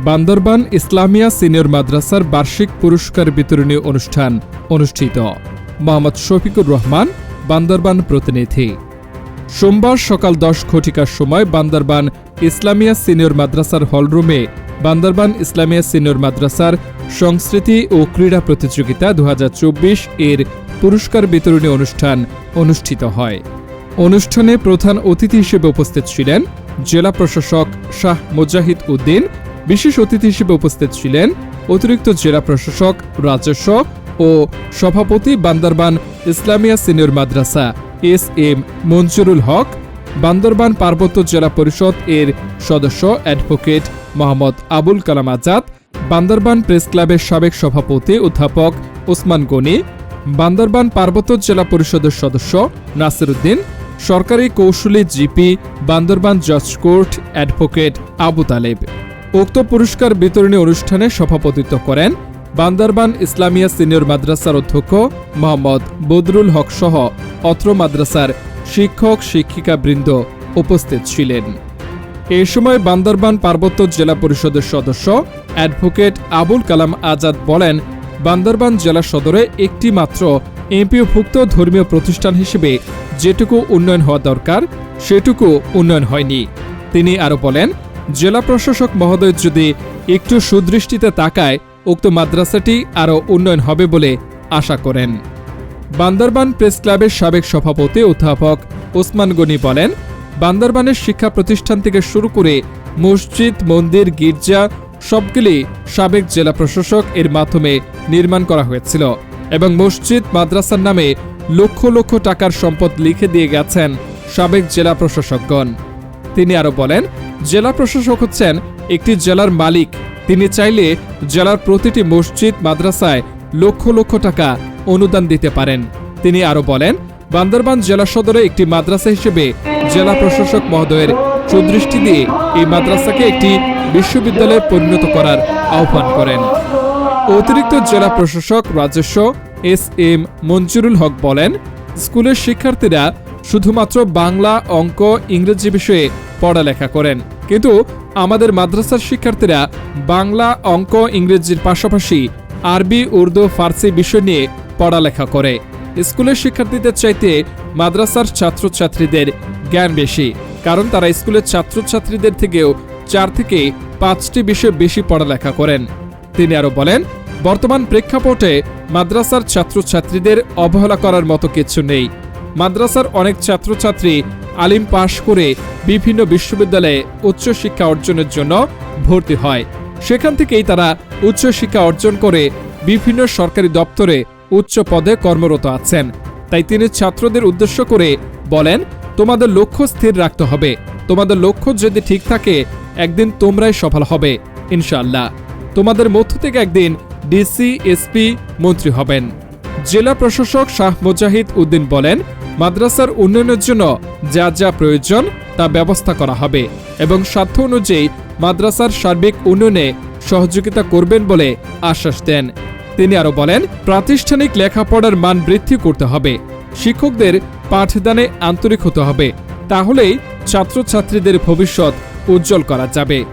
Bandarban Islamia senior মাদ্রাসার বার্ষিক পুরস্কার বিতরণী অনুষ্ঠান অনুষ্ঠিত। মোহাম্মদ শফিকুর রহমান, বান্দরবান প্রতিনিধি। সোমবার সকাল দশ ঘটিকার সময় বান্দরবান ইসলামিয়া সিনিয়র মাদ্রাসার হলরুমে বান্দরবান ইসলামিয়া সিনিয়র মাদ্রাসার সংস্কৃতি ও ক্রীড়া প্রতিযোগিতা দু হাজার চব্বিশ এর পুরস্কার বিতরণী অনুষ্ঠান অনুষ্ঠিত হয়। অনুষ্ঠানে প্রধান অতিথি হিসেবে উপস্থিত ছিলেন জেলা প্রশাসক শাহ মুজাহিদ উদ্দিন বিশেষ অতিথি হিসেবে উপস্থিত ছিলেন অতিরিক্ত জেলা প্রশাসক, রাজস্ব ও সভাপতি Bandarban Islamia senior Madrasa, S M Manjurul Haque, Bandarban পার্বত্য জেলা পরিষদ এর সদস্য অ্যাডভোকেট মোহাম্মদ আবুল কালাম আজাদ, বান্দরবান প্রেস ক্লাবের সাবেক সভাপতি অধ্যাপক ওসমান গনি, বান্দরবান পার্বত্য জেলা পরিষদের সদস্য নাসিরুদ্দিন সরকারি কৌশলী জিপি, বান্দরবান জজ কোর্ট অ্যাডভোকেট আবু তালেব। উক্ত পুরস্কার বিতরণী অনুষ্ঠানে সভাপতিত্ব করেন বান্দরবান ইসলামিয়া সিনিয়র মাদ্রাসার অধ্যক্ষ মোহাম্মদ বদরুল হক সহ অত্র মাদ্রাসার শিক্ষক শিক্ষিকা বৃন্দ উপস্থিত ছিলেন। এ সময় বান্দরবান পার্বত্য জেলা পরিষদের সদস্য অ্যাডভোকেট আবুল কালাম আজাদ বলেন, বান্দরবান জেলা সদরে একটি মাত্র এমপিওভুক্ত ধর্মীয় প্রতিষ্ঠান হিসেবে যেটুকু উন্নয়ন হওয়া দরকার, সেটুকু উন্নয়ন হয়নি। তিনি আরও বলেন জেলা প্রশাসক মহোদয় যদি একটু সুদৃষ্টিতে তাকায়, উক্ত মাদ্রাসাটি আরও উন্নয়ন হবে বলে আশা করেন। বান্দরবান প্রেস ক্লাবের সাবেক সভাপতি অধ্যাপক ওসমান গনি বলেন, বান্দরবানের শিক্ষা প্রতিষ্ঠান থেকে শুরু করে মসজিদ, মন্দির, গির্জা সবগুলি সাবেক জেলা প্রশাসক এর মাধ্যমে নির্মাণ করা হয়েছিল এবং মসজিদ, মাদ্রাসার নামে লক্ষ লক্ষ টাকার সম্পদ লিখে দিয়ে গেছেন সাবেক জেলা প্রশাসকগণ। তিনি আরও বলেন, জেলা প্রশাসক হচ্ছেন একটি জেলার মালিক। তিনি চাইলে জেলার প্রতিটি মসজিদ, মাদ্রাসায় লক্ষ লক্ষ টাকা অনুদান দিতে পারেন। তিনি আরও বলেন, বান্দরবান জেলা সদরে একটি মাদ্রাসা হিসেবে জেলা প্রশাসক মহোদয়ের সুদৃষ্টি দিয়ে এই মাদ্রাসাকে একটি বিশ্ববিদ্যালয়ে পরিণত করার আহ্বান করেন। অতিরিক্ত জেলা প্রশাসক রাজস্ব এস এম মঞ্জুরুল হক বলেন, স্কুলের শিক্ষার্থীরা শুধুমাত্র বাংলা, অঙ্ক, ইংরেজি বিষয়ে পড়ালেখা করেন। কিন্তু আমাদের মাদ্রাসার শিক্ষার্থীরা বাংলা, অঙ্ক, ইংরেজির পাশাপাশি আরবি, উর্দু, ফার্সি বিষয় নিয়ে পড়ালেখা করে। স্কুলের শিক্ষার্থীদের চাইতে মাদ্রাসার ছাত্রছাত্রীদের জ্ঞান বেশি, কারণ তারা স্কুলের ছাত্রছাত্রীদের থেকেও চার থেকে পাঁচটি বিষয় বেশি পড়ালেখা করেন। তিনি আরও বলেন, বর্তমান প্রেক্ষাপটে মাদ্রাসার ছাত্রছাত্রীদের অবহেলা করার মতো কিছু নেই। মাদ্রাসার অনেক ছাত্রছাত্রী আলিম পাশ করে বিভিন্ন বিশ্ববিদ্যালয়ে উচ্চশিক্ষা অর্জনের জন্য ভর্তি হয়। সেখান থেকেই তারা উচ্চশিক্ষা অর্জন করে বিভিন্ন সরকারি দপ্তরে উচ্চ পদে কর্মরত আছেন। তাই তিনি ছাত্রদের উদ্দেশ্য করে বলেন, তোমাদের লক্ষ্য স্থির রাখতে হবে। তোমাদের লক্ষ্য যদি ঠিক থাকে, একদিন তোমরাই সফল হবে, ইনশাআল্লাহ। তোমাদের মধ্য থেকে একদিন ডিসি, এসপি মন্ত্রী হবেন। জেলা প্রশাসক শাহ মুজাহিদ উদ্দিন বলেন মাদ্রাসার উন্নয়নের জন্য যা যা প্রয়োজন তা ব্যবস্থা করা হবে এবং স্বার্থ অনুযায়ী মাদ্রাসার সার্বিক উন্নয়নে সহযোগিতা করবেন বলে আশ্বাস দেন। তিনি আরও বলেন, প্রাতিষ্ঠানিক লেখাপড়ার মান বৃদ্ধি করতে হবে। শিক্ষকদের পাঠদানে আন্তরিক হতে হবে। তাহলেই ছাত্রছাত্রীদের ভবিষ্যৎ উজ্জ্বল করা যাবে।